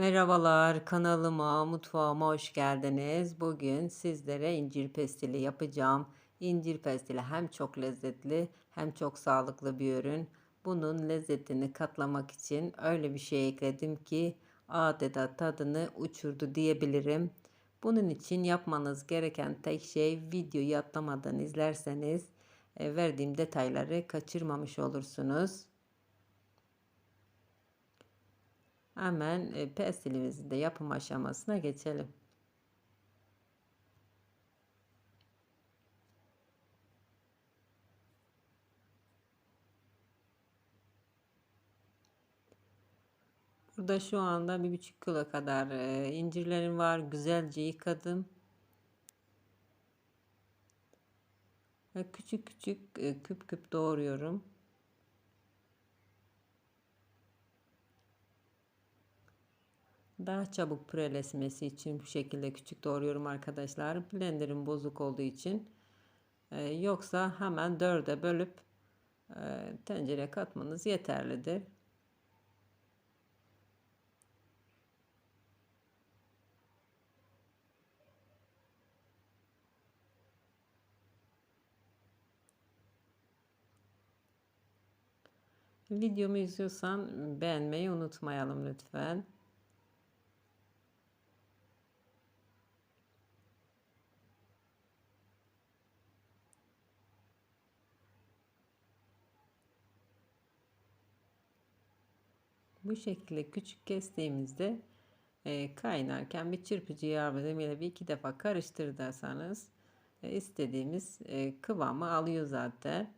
Merhabalar, kanalıma, mutfağıma hoş geldiniz. Bugün sizlere incir pestili yapacağım. İncir pestili hem çok lezzetli hem çok sağlıklı bir ürün. Bunun lezzetini katlamak için öyle bir şey ekledim ki adeta tadını uçurdu diyebilirim. Bunun için yapmanız gereken tek şey videoyu atlamadan izlerseniz e, verdiğim detayları kaçırmamış olursunuz. Hemen e, pestilimizin de yapım aşamasına geçelim. Burada şu anda bir buçuk kilo kadar e, incirlerim var. Güzelce yıkadım. Ve küçük küçük e, küp küp doğruyorum. Daha çabuk püreleşmesi için bu şekilde küçük doğruyorum arkadaşlar. Blenderım bozuk olduğu için. Ee, yoksa hemen dörde bölüp e, tencereye katmanız yeterlidir. Videomu izliyorsan beğenmeyi unutmayalım lütfen. Bu şekilde küçük kestiğimizde e, kaynarken bir çırpıcı yardımıyla bir iki defa karıştırırsanız e, istediğimiz e, kıvamı alıyor zaten.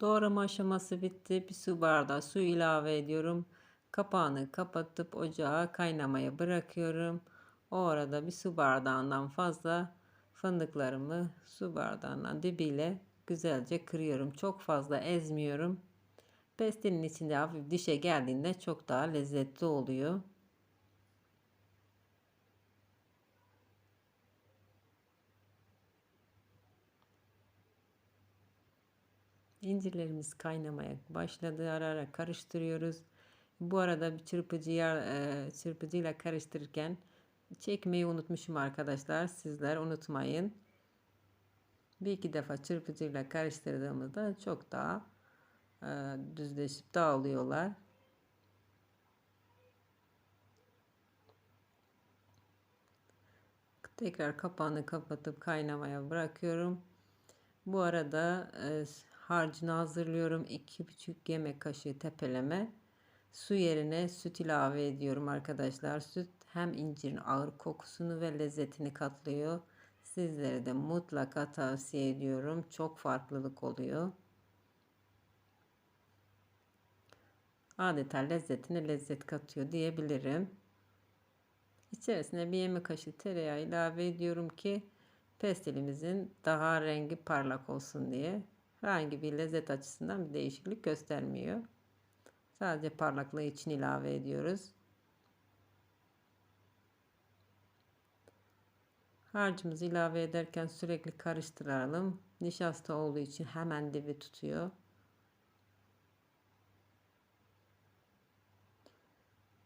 Doğrama aşaması bitti. Bir su bardağı su ilave ediyorum. Kapağını kapatıp ocağa kaynamaya bırakıyorum. O arada bir su bardağından fazla fındıklarımı su bardağından dibiyle güzelce kırıyorum. Çok fazla ezmiyorum. Pestilin içinde hafif dişe geldiğinde çok daha lezzetli oluyor. İncirlerimiz kaynamaya başladı. Ara ara karıştırıyoruz. Bu arada bir çırpıcıya, e, çırpıcıyla karıştırırken çekmeyi unutmuşum arkadaşlar. Sizler unutmayın. Bir iki defa çırpıcıyla karıştırdığımızda çok daha e, düzleşip dağılıyorlar. Tekrar kapağını kapatıp kaynamaya bırakıyorum. Bu arada e, harcını hazırlıyorum. 2,5 yemek kaşığı tepeleme. Su yerine süt ilave ediyorum arkadaşlar. Süt hem incirin ağır kokusunu ve lezzetini katlıyor. Sizlere de mutlaka tavsiye ediyorum. Çok farklılık oluyor. Adeta lezzetine lezzet katıyor diyebilirim. İçerisine bir yemek kaşığı tereyağı ilave ediyorum ki pestilimizin daha rengi parlak olsun diye. Herhangi bir lezzet açısından bir değişiklik göstermiyor. Sadece parlaklığı için ilave ediyoruz. Harcımızı ilave ederken sürekli karıştıralım. Nişasta olduğu için hemen dibi tutuyor.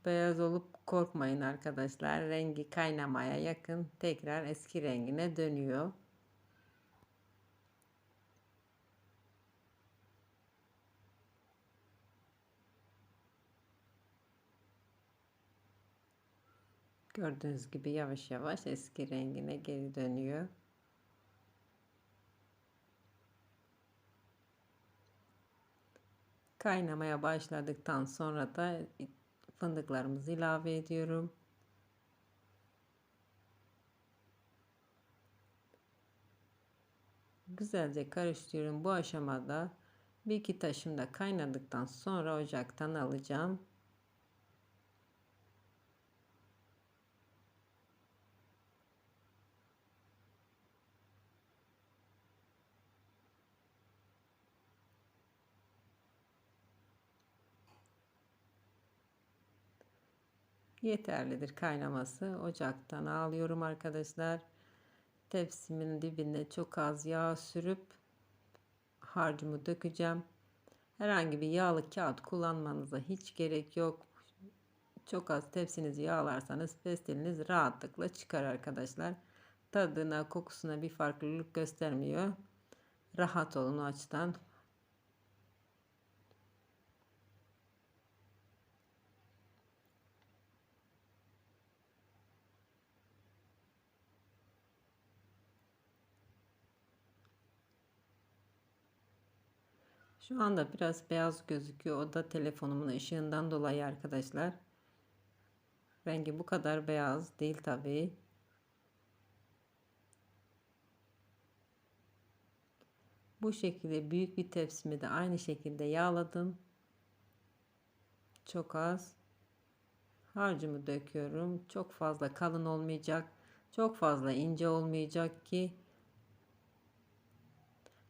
Beyaz olup korkmayın arkadaşlar. Rengi kaynamaya yakın tekrar eski rengine dönüyor. Gördüğünüz gibi yavaş yavaş eski rengine geri dönüyor. Kaynamaya başladıktan sonra da fındıklarımızı ilave ediyorum. Güzelce karıştırıyorum. Bu aşamada bir iki taşım da kaynadıktan sonra ocaktan alacağım. Yeterlidir kaynaması. Ocaktan alıyorum arkadaşlar. Tepsimin dibine çok az yağ sürüp harcımı dökeceğim. Herhangi bir yağlı kağıt kullanmanıza hiç gerek yok. Çok az tepsinizi yağlarsanız pestiliniz rahatlıkla çıkar arkadaşlar. Tadına, kokusuna bir farklılık göstermiyor. Rahat olun o açıdan. Şu anda biraz beyaz gözüküyor. O da telefonumun ışığından dolayı arkadaşlar. Rengi bu kadar beyaz değil tabii. Bu şekilde büyük bir tepsimi de aynı şekilde yağladım. Çok az. Harcımı döküyorum. Çok fazla kalın olmayacak. Çok fazla ince olmayacak ki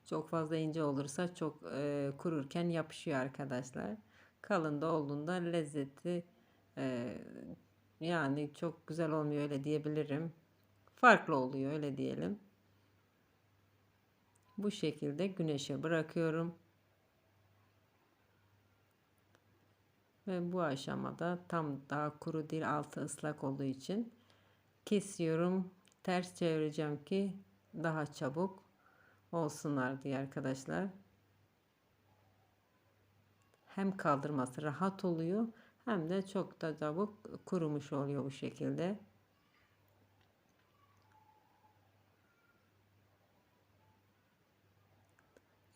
çok fazla ince olursa çok e, kururken yapışıyor arkadaşlar. Kalın da olduğunda lezzeti e, yani çok güzel olmuyor öyle diyebilirim. Farklı oluyor öyle diyelim. Bu şekilde güneşe bırakıyorum. Ve bu aşamada tam daha kuru değil altı ıslak olduğu için kesiyorum. Ters çevireceğim ki daha çabuk olsunlar diye arkadaşlar. Hem kaldırması rahat oluyor hem de çok da çabuk kurumuş oluyor bu şekilde.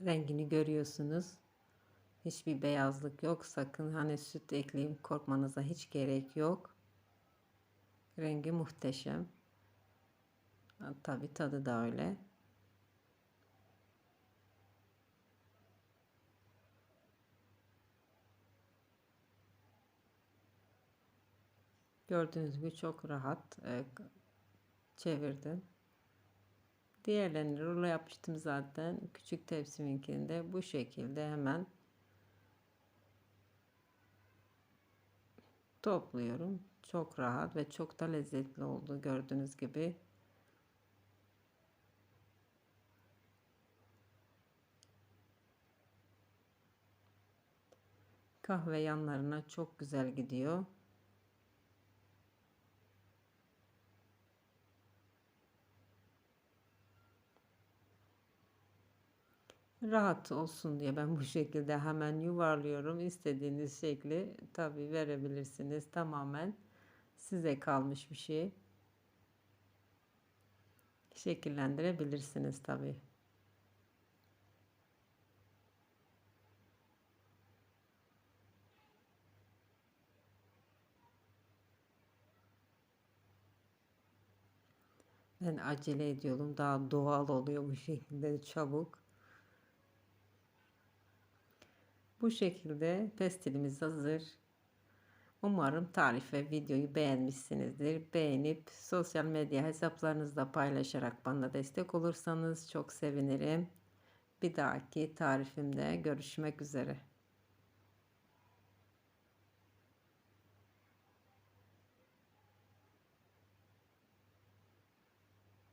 Rengini görüyorsunuz. Hiçbir beyazlık yok. Sakın hani süt ekleyip korkmanıza hiç gerek yok. Rengi muhteşem. Tabi tadı da öyle. Gördüğünüz gibi çok rahat e, çevirdim. Diğerlerini rulo yapmıştım zaten. Küçük tepsiminkinde bu şekilde hemen topluyorum. Çok rahat ve çok da lezzetli oldu gördüğünüz gibi. Kahve yanlarına çok güzel gidiyor. Rahat olsun diye ben bu şekilde hemen yuvarlıyorum. İstediğiniz şekli tabi verebilirsiniz. Tamamen size kalmış bir şey. Şekillendirebilirsiniz tabi. Ben acele ediyorum. Daha doğal oluyor bu şekilde çabuk. Bu şekilde pestilimiz hazır. Umarım tarif ve videoyu beğenmişsinizdir. Beğenip sosyal medya hesaplarınızda paylaşarak bana destek olursanız çok sevinirim. Bir dahaki tarifimde görüşmek üzere.